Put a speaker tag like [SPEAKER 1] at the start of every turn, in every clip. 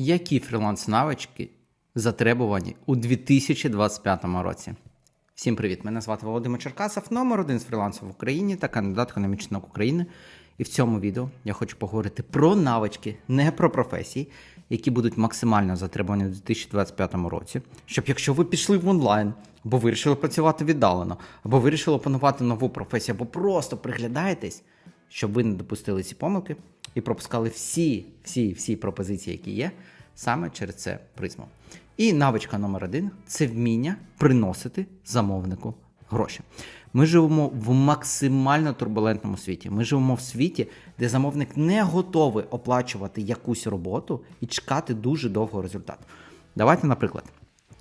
[SPEAKER 1] Які фріланс-навички затребувані у 2025 році? Всім привіт! Мене звати Володимир Черкасов, номер один з фрілансів в Україні та кандидат економічних наук України. І в цьому відео я хочу поговорити про навички, не про професії, які будуть максимально затребувані у 2025 році. Щоб якщо ви пішли в онлайн, або вирішили працювати віддалено, або вирішили опанувати нову професію, або просто приглядаєтесь, щоб ви не допустили ці помилки і пропускали всі, всі, всі пропозиції, які є, саме через це призму. І навичка номер один це вміння приносити замовнику гроші. Ми живемо в максимально турбулентному світі. Ми живемо в світі, де замовник не готовий оплачувати якусь роботу і чекати дуже довго результат. Давайте, наприклад,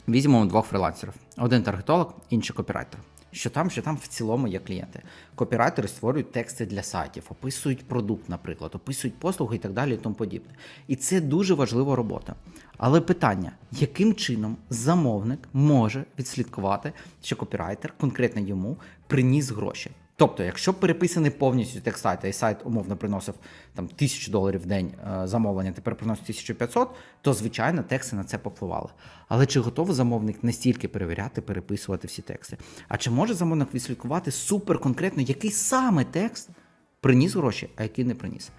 [SPEAKER 1] візьмемо двох фрілансерів: один таргетолог, інший копірайтер. Що там, що там в цілому є клієнти. Копірайтери створюють тексти для сайтів, описують продукт, наприклад, описують послуги і так далі, і тому подібне. І це дуже важлива робота. Але питання, яким чином замовник може відслідкувати, що копірайтер, конкретно йому, приніс гроші? Тобто, якщо переписаний повністю текст сайту, і сайт умовно приносив там 1000 доларів в день е, замовлення, тепер приносить 1500, то звичайно тексти на це попливали. Але чи готовий замовник настільки перевіряти, переписувати всі тексти? А чи може замовник відслідкувати супер конкретно, який саме текст приніс гроші, а який не приніс?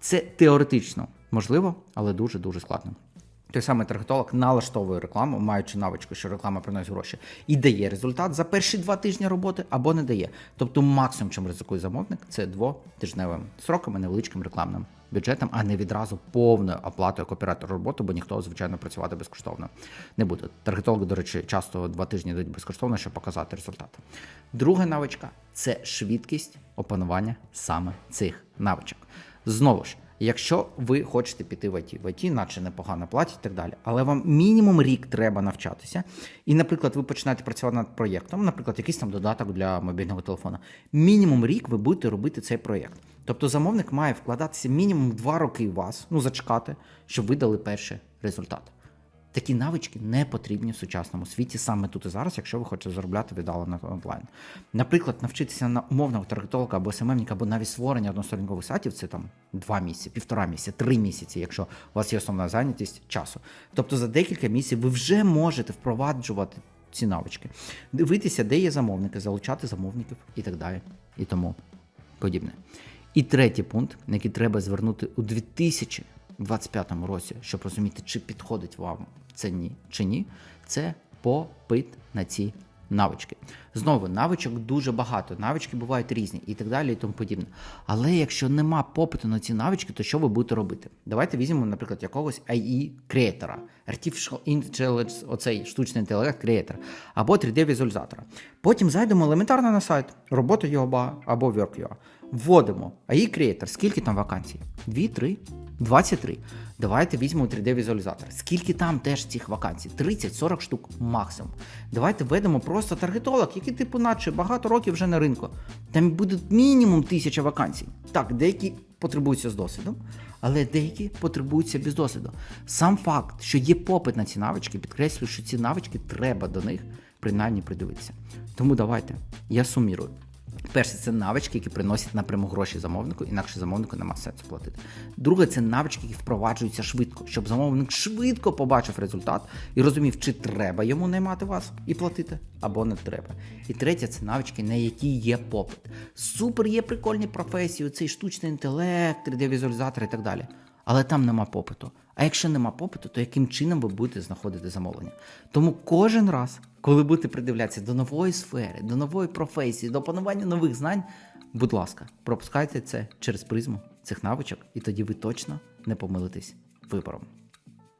[SPEAKER 1] Це теоретично можливо, але дуже дуже складно. Той самий таргетолог налаштовує рекламу, маючи навичку, що реклама приносить гроші, і дає результат за перші два тижні роботи або не дає. Тобто максимум, чим ризикує замовник, це двотижневим сроками, невеличким рекламним бюджетом, а не відразу повною оплатою копіратора роботи, бо ніхто, звичайно, працювати безкоштовно не буде. Таргетологи, до речі, часто два тижні дають безкоштовно, щоб показати результат. Друга навичка це швидкість опанування саме цих навичок. Знову ж. Якщо ви хочете піти в ІТ, в ІТ наче непогано платять і так далі, але вам мінімум рік треба навчатися. І, наприклад, ви починаєте працювати над проєктом, наприклад, якийсь там додаток для мобільного телефона. Мінімум рік ви будете робити цей проєкт. Тобто замовник має вкладатися мінімум два роки в вас, ну зачекати, щоб ви дали перший результат. Такі навички не потрібні в сучасному світі саме тут і зараз, якщо ви хочете заробляти віддалено онлайн. Наприклад, навчитися на умовного таргетолога або СММника, або навіть створення односторінкових сайтів це там два місяці, півтора місяця, три місяці, якщо у вас є основна зайнятість часу. Тобто за декілька місяців ви вже можете впроваджувати ці навички, дивитися, де є замовники, залучати замовників і так далі, і тому подібне. І третій пункт, на який треба звернути у 2025 році, щоб розуміти, чи підходить вам це ні чи ні, це попит на ці навички. Знову навичок дуже багато, навички бувають різні і так далі, і тому подібне. Але якщо нема попиту на ці навички, то що ви будете робити? Давайте візьмемо, наприклад, якогось AI креатора Artificial Intelligence, оцей штучний інтелект креатор, або 3D-візуалізатора. Потім зайдемо елементарно на сайт, робота Yoba або Work.ua. Вводимо AI креатор, скільки там вакансій? 2, 3, 23. Давайте візьмемо 3D-візуалізатор. Скільки там теж цих вакансій? 30-40 штук максимум. Давайте введемо просто таргетолог, який, типу, наче багато років вже на ринку. Там буде мінімум тисяча вакансій. Так, деякі потребуються з досвідом, але деякі потребуються без досвіду. Сам факт, що є попит на ці навички, підкреслює, що ці навички треба до них принаймні придивитися. Тому давайте, я сумірую. Перше, це навички, які приносять напряму гроші замовнику, інакше замовнику нема сенсу платити. Друге, це навички, які впроваджуються швидко, щоб замовник швидко побачив результат і розумів, чи треба йому наймати вас і платити, або не треба. І третє, це навички, на які є попит. Супер є прикольні професії, цей штучний інтелект, 3D-візуалізатор і так далі. Але там нема попиту. А якщо нема попиту, то яким чином ви будете знаходити замовлення? Тому кожен раз, коли будете придивлятися до нової сфери, до нової професії, до опанування нових знань, будь ласка, пропускайте це через призму цих навичок, і тоді ви точно не помилитесь вибором.